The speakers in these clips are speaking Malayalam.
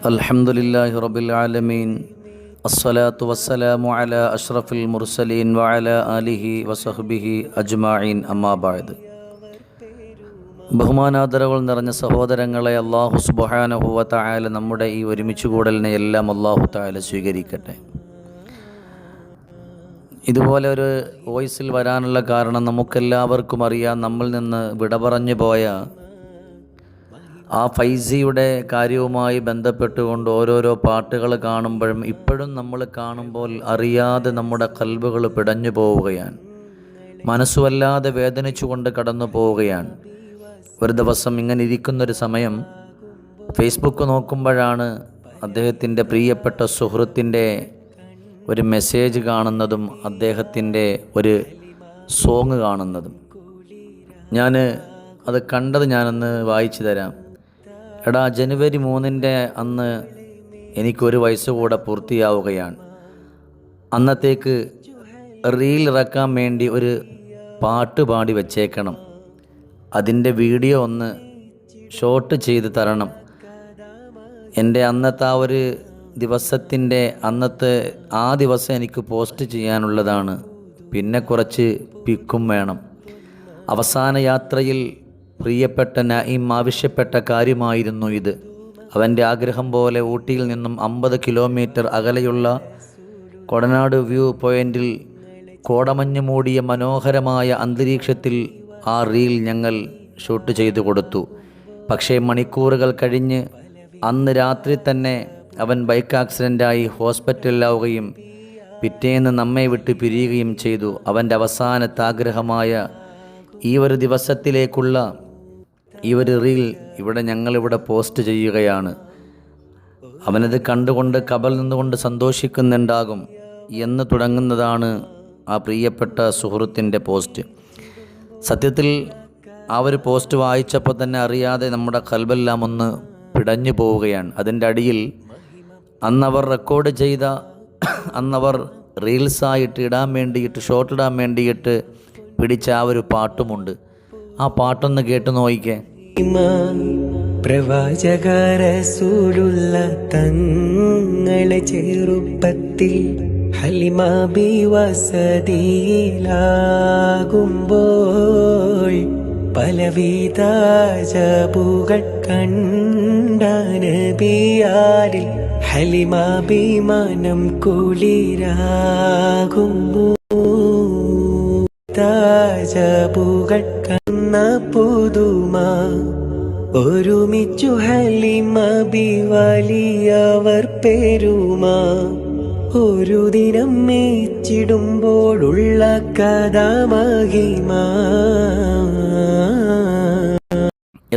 الحمد لله رب العالمين الصلاة والسلام على أشرف المرسلين وعلى آله وصحبه أجمعين أما بعد ബഹുമാനാദരകൾ നിറഞ്ഞ സഹോദരങ്ങളെ അള്ളാഹു സുബാനഹുവ തായാല നമ്മുടെ ഈ ഒരുമിച്ച് കൂടലിനെ എല്ലാം അള്ളാഹു തായാല സ്വീകരിക്കട്ടെ ഇതുപോലെ ഒരു വോയിസിൽ വരാനുള്ള കാരണം നമുക്കെല്ലാവർക്കും അറിയാം നമ്മിൽ നിന്ന് വിട പറഞ്ഞു പോയ ആ ഫൈസിയുടെ കാര്യവുമായി ബന്ധപ്പെട്ടുകൊണ്ട് ഓരോരോ പാട്ടുകൾ കാണുമ്പോഴും ഇപ്പോഴും നമ്മൾ കാണുമ്പോൾ അറിയാതെ നമ്മുടെ കൽബുകൾ പിടഞ്ഞു പോവുകയാണ്. മനസ്സുവല്ലാതെ വേദനിച്ചുകൊണ്ട് കടന്നു പോവുകയാണ്. ഒരു ദിവസം ഇങ്ങനെ ഇരിക്കുന്നൊരു സമയം ഫേസ്ബുക്ക് നോക്കുമ്പോഴാണ് അദ്ദേഹത്തിന്റെ പ്രിയപ്പെട്ട സുഹൃത്തിന്റെ ഒരു മെസ്സേജ് കാണുന്നതും അദ്ദേഹത്തിന്റെ ഒരു സോങ് കാണുന്നതും. ഞാൻ അത് കണ്ടത് ഞാനൊന്ന് വായിച്ചു തരാം. എടാ ജനുവരി മൂന്നിന്റെ അന്ന് എനിക്കൊരു വയസ്സ് കൂടെ പൂർത്തിയാവുകയാണ്. അന്നത്തേക്ക് റീൽ ഇറക്കാൻ വേണ്ടി ഒരു പാട്ട് പാടി വച്ചേക്കണം. അതിന്റെ വീഡിയോ ഒന്ന് ഷോട്ട് ചെയ്ത് തരണം. എന്റെ അന്നത്തെ ആ ഒരു ദിവസത്തിന്റെ അന്നത്തെ ആ ദിവസം എനിക്ക് പോസ്റ്റ് ചെയ്യാനുള്ളതാണ്. പിന്നെ കുറച്ച് പിക്കും വേണം. അവസാന യാത്രയിൽ പ്രിയപ്പെട്ട നഈം ആവശ്യപ്പെട്ട കാര്യമായിരുന്നു ഇത്. അവന്റെ ആഗ്രഹം പോലെ ഊട്ടിയിൽ നിന്നും അമ്പത് കിലോമീറ്റർ അകലെയുള്ള കൊടനാട് വ്യൂ പോയിന്റിൽ കോടമഞ്ഞ് മൂടിയ മനോഹരമായ അന്തരീക്ഷത്തിൽ ആ റീൽ ഞങ്ങൾ ഷൂട്ട് ചെയ്തു കൊടുത്തു. പക്ഷേ മണിക്കൂറുകൾ കഴിഞ്ഞ് അന്ന് രാത്രി തന്നെ അവൻ ബൈക്ക് ആക്സിഡന്റായി ഹോസ്പിറ്റലിലാവുകയും പിറ്റേന്ന് നമ്മെ വിട്ട് പിരിയുകയും ചെയ്തു. അവന്റെ അവസാനത്തെ ആഗ്രഹമായ ഈ ഒരു ദിവസത്തിലേക്കുള്ള ഈ ഒരു റീൽ ഇവിടെ ഞങ്ങളിവിടെ പോസ്റ്റ് ചെയ്യുകയാണ്. അവനത് കണ്ടുകൊണ്ട് കബൽ നിന്നുകൊണ്ട് സന്തോഷിക്കുന്നുണ്ടാകും എന്ന് തുടങ്ങുന്നതാണ് ആ പ്രിയപ്പെട്ട സുഹൃത്തിന്റെ പോസ്റ്റ്. സത്യത്തിൽ ആ ഒരു പോസ്റ്റ് വായിച്ചപ്പോൾ തന്നെ അറിയാതെ നമ്മുടെ കൽബെല്ലാം ഒന്ന് പിടഞ്ഞു പോവുകയാണ്. അതിന്റെ അടിയിൽ അന്നവർ റെക്കോർഡ് ചെയ്ത അന്നവർ റീൽസായിട്ട് ഇടാൻ വേണ്ടിയിട്ട് ഷോർട്ട് ഇടാൻ വേണ്ടിയിട്ട് പിടിച്ച ആ ഒരു പാട്ടുമുണ്ട്. ആ പാട്ടൊന്ന് കേട്ട് നോയിക്കേ പ്രവാചകരസൂലുള്ള തങ്ങളെ ചെറുപ്പത്തിൽ ഹലിമാബി വസതിയിലാകുമ്പോൾ പലവിധ ജബുകൾ കണ്ട നബിയാരിൽ ഹലിമാബി മനം കുളിരാകുമ്പോ താജബുകൾ കന്ന പുതുമ ഒരുമിച്ചു ഹലിമ ബിവാലിയവർ പെരുമ. ഒരു ദിനം മേച്ചിടുമ്പോഴുള്ള കഥാമഹിമ.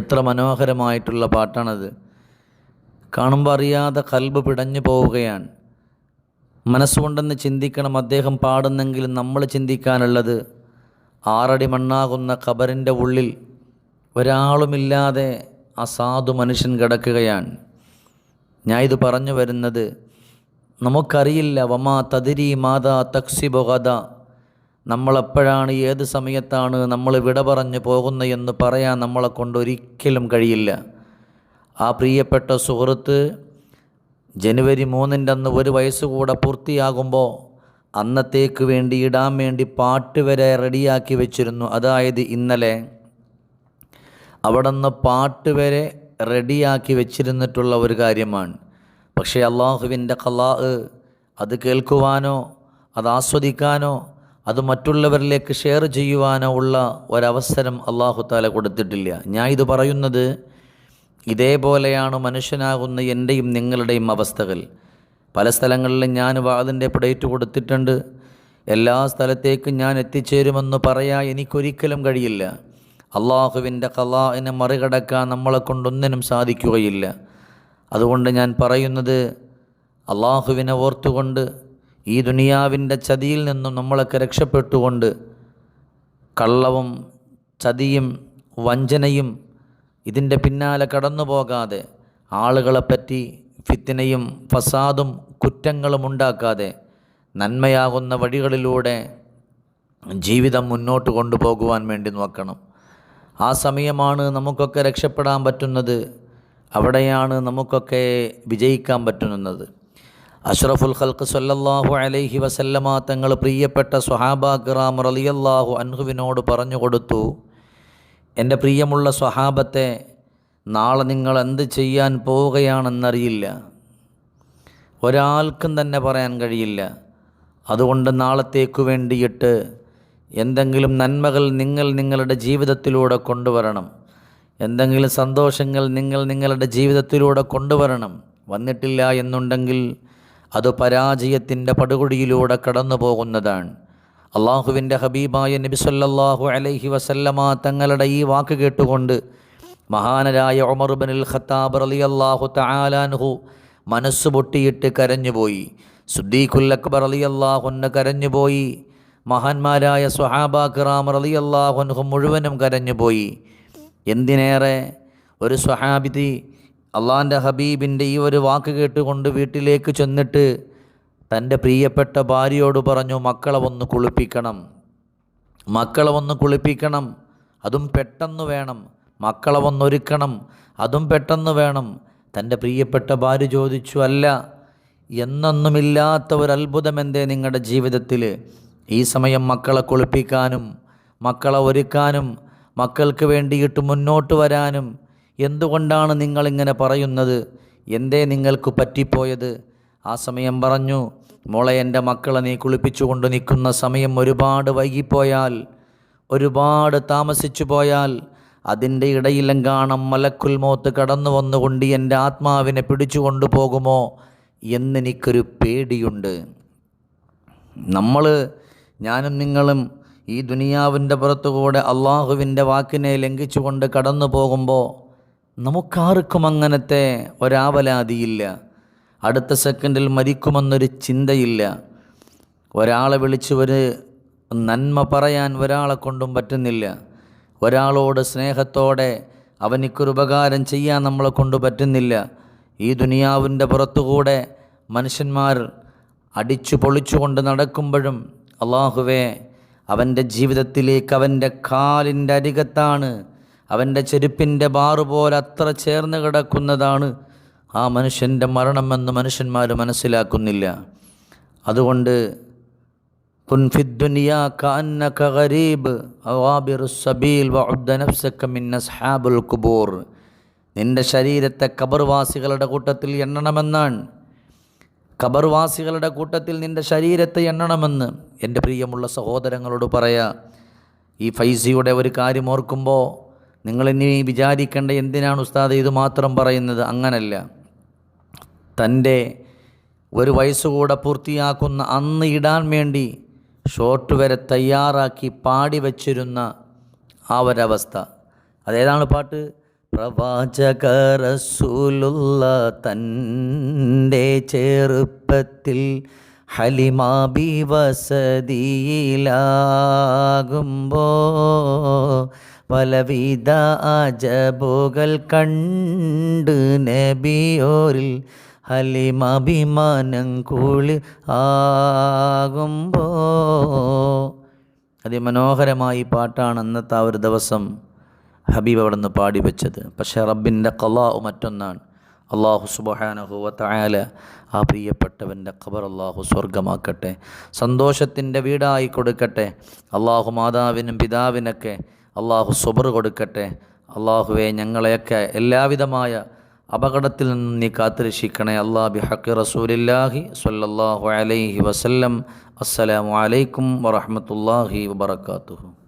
എത്ര മനോഹരമായിട്ടുള്ള പാട്ടാണത്. കാണുമ്പോൾ അറിയാതെ കൽബ് പിടഞ്ഞു പോവുകയാണ്. മനസ്സുകൊണ്ടെന്ന് ചിന്തിക്കണം അദ്ദേഹം പാടുന്നെങ്കിലും നമ്മൾ ചിന്തിക്കാനുള്ളത് ആറടി മണ്ണാകുന്ന ഖബറിന്റെ ഉള്ളിൽ ഒരാളുമില്ലാതെ അസാധു മനുഷ്യൻ കിടക്കുകയാണ്. ഞാൻ ഇത് പറഞ്ഞു വരുന്നത് നമുക്കറിയില്ല വമാ തതിരി മാതാ തക്സിബു ഗദ. നമ്മളെപ്പോഴാണ് ഏത് സമയത്താണ് നമ്മൾ വിട പറഞ്ഞു പോകുന്നതെന്ന് പറയാൻ നമ്മളെ കൊണ്ട് ഒരിക്കലും കഴിയില്ല. ആ പ്രിയപ്പെട്ട സുഹൃത്ത് ജനുവരി മൂന്നിന്റെ അന്ന് ഒരു വയസ്സ് കൂടെ പൂർത്തിയാകുമ്പോൾ അന്നത്തേക്ക് വേണ്ടി ഇടാൻ വേണ്ടി പാട്ട് വരെ റെഡിയാക്കി വെച്ചിരുന്നു. അതായത് ഇന്നലെ അവിടെ നിന്ന് പാട്ട് വരെ റെഡിയാക്കി വെച്ചിരുന്നിട്ടുള്ള ഒരു കാര്യമാണ്. പക്ഷേ അള്ളാഹുവിന്റെ കലാ അത് കേൾക്കുവാനോ അത് ആസ്വദിക്കാനോ അത് മറ്റുള്ളവരിലേക്ക് ഷെയർ ചെയ്യുവാനോ ഉള്ള ഒരവസരം അള്ളാഹു താല കൊടുത്തിട്ടില്ല. ഞാൻ ഇത് പറയുന്നത് ഇതേപോലെയാണ് മനുഷ്യനാകുന്ന എന്റെയും നിങ്ങളുടെയും അവസ്ഥകൾ. പല സ്ഥലങ്ങളിലും ഞാൻ വാതിന്റെ പ്ലേറ്റ് കൊടുത്തിട്ടുണ്ട് എല്ലാ സ്ഥലത്തേക്കും ഞാൻ എത്തിച്ചേരുമെന്ന് പറയാൻ എനിക്കൊരിക്കലും കഴിയില്ല. അള്ളാഹുവിന്റെ കലാഇനെ മറികടക്കാൻ നമ്മളെ കൊണ്ടൊന്നിനും സാധിക്കുകയില്ല. അതുകൊണ്ട് ഞാൻ പറയുന്നത് അള്ളാഹുവിനെ ഓർത്തുകൊണ്ട് ഈ ദുനിയാവിന്റെ ചതിയിൽ നിന്നും നമ്മളൊക്കെ രക്ഷപ്പെട്ടുകൊണ്ട് കള്ളവും ചതിയും വഞ്ചനയും ഇതിന്റെ പിന്നാലെ കടന്നു പോകാതെ ആളുകളെപ്പറ്റി ഫിത്തിനയും ഫസാദും കുറ്റങ്ങളും ഉണ്ടാക്കാതെ നന്മയാകുന്ന വഴികളിലൂടെ ജീവിതം മുന്നോട്ട് കൊണ്ടുപോകുവാൻ വേണ്ടി നോക്കണം. ആ സമയമാണ് നമുക്കൊക്കെ രക്ഷപ്പെടാൻ പറ്റുന്നത്. അവിടെയാണ് നമുക്കൊക്കെ വിജയിക്കാൻ പറ്റുന്നത്. അഷ്റഫുൽ ഖൽക്ക് സല്ലല്ലാഹു അലൈഹി വസല്ലമ തങ്ങൾ പ്രിയപ്പെട്ട സ്വഹാബ ഗ്രാം റലിയല്ലാഹു അൻഹുവിനോട് പറഞ്ഞു കൊടുത്തു എന്റെ പ്രിയമുള്ള സ്വഹാബത്തെ നാളെ നിങ്ങൾ എന്ത് ചെയ്യാൻ പോവുകയാണെന്നറിയില്ല. ഒരാൾക്കും തന്നെ പറയാൻ കഴിയില്ല. അതുകൊണ്ട് നാളത്തേക്കു വേണ്ടിയിട്ട് എന്തെങ്കിലും നന്മകൾ നിങ്ങൾ നിങ്ങളുടെ ജീവിതത്തിലൂടെ കൊണ്ടുവരണം. എന്തെങ്കിലും സന്തോഷങ്ങൾ നിങ്ങൾ നിങ്ങളുടെ ജീവിതത്തിലൂടെ കൊണ്ടുവരണം. വന്നിട്ടില്ല എന്നുണ്ടെങ്കിൽ അത് പരാജയത്തിന്റെ പടുകുടിയിലൂടെ കടന്നു പോകുന്നതാണ് അള്ളാഹുവിന്റെ ഹബീബായ നബി സല്ലല്ലാഹു അലൈഹി വസല്ലമ തങ്ങളുടെ ഈ വാക്ക് കേട്ടുകൊണ്ട് മഹാനരായ ഉമർ ബിനുൽ ഖത്താബ് റളിയല്ലാഹു തആലാൻഹു മനസ്സ് പൊട്ടിയിട്ട് കരഞ്ഞുപോയി. സുദ്ദീഖുൽ അക്ബർ റളിയല്ലാഹുന്ന് കരഞ്ഞുപോയി. മഹാന്മാരായ സ്വഹാബ കിറാം റളിയല്ലാഹുൻഹു മുഴുവനും കരഞ്ഞുപോയി. എന്തിനേറെ? ഒരു സ്വഹാബിതി അള്ളാന്റെ ഹബീബിന്റെ ഈ ഒരു വാക്ക് കേട്ടുകൊണ്ട് വീട്ടിലേക്ക് ചെന്നിട്ട് തന്റെ പ്രിയപ്പെട്ട ഭാര്യയോട് പറഞ്ഞു മക്കളെ ഒന്ന് കുളിപ്പിക്കണം. മക്കളെ ഒന്ന് കുളിപ്പിക്കണം. അതും പെട്ടെന്ന് വേണം. മക്കളെ വന്നൊരുക്കണം. അതും പെട്ടെന്ന് വേണം. തന്റെ പ്രിയപ്പെട്ട ഭാര്യ ചോദിച്ചു അല്ല എന്നൊന്നുമില്ലാത്ത ഒരു അത്ഭുതം എന്തേ നിങ്ങളുടെ ജീവിതത്തിൽ? ഈ സമയം മക്കളെ കുളിപ്പിക്കാനും മക്കളെ ഒരുക്കാനും മക്കൾക്ക് വേണ്ടിയിട്ട് മുന്നോട്ട് വരാനും എന്തുകൊണ്ടാണ് നിങ്ങളിങ്ങനെ പറയുന്നത്? എന്തേ നിങ്ങൾക്ക് പറ്റിപ്പോയത്? ആ സമയം പറഞ്ഞു മോളെ എന്റെ മക്കളെ നീ കുളിപ്പിച്ചു കുളിപ്പിച്ചുകൊണ്ട് നിൽക്കുന്ന സമയം ഒരുപാട് വൈകിപ്പോയാൽ ഒരുപാട് താമസിച്ചു പോയാൽ അതിന്റെ ഇടയിലെങ്കാണം മലക്കുൽ മോത്ത് കടന്നു വന്നുകൊണ്ട് എന്റെ ആത്മാവിനെ പിടിച്ചു കൊണ്ടുപോകുമോ എന്നെനിക്കൊരു പേടിയുണ്ട്. നമ്മൾ ഞാനും നിങ്ങളും ഈ ദുനിയാവിന്റെ പുറത്തുകൂടെ അള്ളാഹുവിന്റെ വാക്കിനെ ലംഘിച്ചുകൊണ്ട് കടന്നു പോകുമ്പോൾ നമുക്കാർക്കും അങ്ങനത്തെ ഒരാവലാതിയില്ല. അടുത്ത സെക്കൻഡിൽ മരിക്കുമെന്നൊരു ചിന്തയില്ല. ഒരാളെ വിളിച്ചു ഒരു നന്മ പറയാൻ ഒരാളെ കൊണ്ടും പറ്റുന്നില്ല. ഒരാളോട് സ്നേഹത്തോടെ അവനിക്കൊരു ഉപകാരം ചെയ്യാൻ നമ്മളെ കൊണ്ട് പറ്റുന്നില്ല. ഈ ദുനിയാവിന്റെ പുറത്തുകൂടെ മനുഷ്യന്മാർ അടിച്ചു പൊളിച്ചുകൊണ്ട് നടക്കുമ്പോഴും അള്ളാഹുവേ അവന്റെ ജീവിതത്തിലേക്ക് അവന്റെ കാലിന്റെ അരികത്താണ് അവന്റെ ചെരുപ്പിന്റെ ബാറ് പോലെ അത്ര ചേർന്ന് കിടക്കുന്നതാണ് ആ മനുഷ്യന്റെ മരണമെന്ന് മനുഷ്യന്മാർ മനസ്സിലാക്കുന്നില്ല. അതുകൊണ്ട് കഅന്നക ഗരീബ് അവാബിറു സബീൽ വഉദ്ദ നഫ്സക മിൻ അസ്ഹാബുൽ ഖുബൂർ നിന്റെ ശരീരത്തെ ഖബർവാസികളുടെ കൂട്ടത്തിൽ എണ്ണണമെന്നാണ്. ഖബർവാസികളുടെ കൂട്ടത്തിൽ നിന്റെ ശരീരത്തെ എണ്ണണമെന്ന് എന്റെ പ്രിയമുള്ള സഹോദരങ്ങളോട് പറയാ. ഈ ഫൈസിയുടെ ഒരു കാര്യം ഓർക്കുമ്പോൾ നിങ്ങളിനി വിചാരിക്കേണ്ട എന്തിനാണ് ഉസ്താദ് ഇത് മാത്രം പറയുന്നത്? അങ്ങനല്ല. തന്റെ ഒരു വയസ്സുകൂടെ പൂർത്തിയാക്കുന്ന അന്ന് ഇടാൻ വേണ്ടി ഷോർട്ട് വരെ തയ്യാറാക്കി പാടി വച്ചിരുന്ന ആ ഒരവസ്ഥ. അതേതാണ് പാട്ട്? പ്രവാചക റസൂലുള്ള തന്റെ ചെറുപ്പത്തിൽ ഹലിമാബി വസതിയിലാകുമ്പോ പലവിധ അജബുകൾ കണ്ട് നബിയോരിൽ ഹലിമാഭിമാനം കൂളി ആകുമ്പോ. അതിമനോഹരമായി പാട്ടാണ് അന്നത്തെ ആ ഒരു ദിവസം ഹബീബ് അവിടെ നിന്ന് പാടി വെച്ചത് പക്ഷേ റബ്ബിന്റെ കലാവ് മറ്റൊന്നാണ്. അള്ളാഹു സുബഹാനഹുവത്തായാല തയാല ആ പ്രിയപ്പെട്ടവന്റെ ഖബർ അള്ളാഹു സ്വർഗമാക്കട്ടെ സന്തോഷത്തിന്റെ വീടായി കൊടുക്കട്ടെ. അള്ളാഹു മാതാവിനും പിതാവിനൊക്കെ അള്ളാഹു സുബർ കൊടുക്കട്ടെ. അള്ളാഹുവെ ഞങ്ങളെയൊക്കെ എല്ലാവിധമായ അപകടത്തിൽ നിന്ന് നീ കാത്തുരക്ഷിക്കണേ. അള്ളാ ബി ഹക്കി റസൂലില്ലാഹി സ്വല്ലല്ലാഹു അലൈഹി വസല്ലം. അസ്സലാമു അലൈക്കും വറഹ്മത്തുള്ളാഹി വബറകാതുഹു.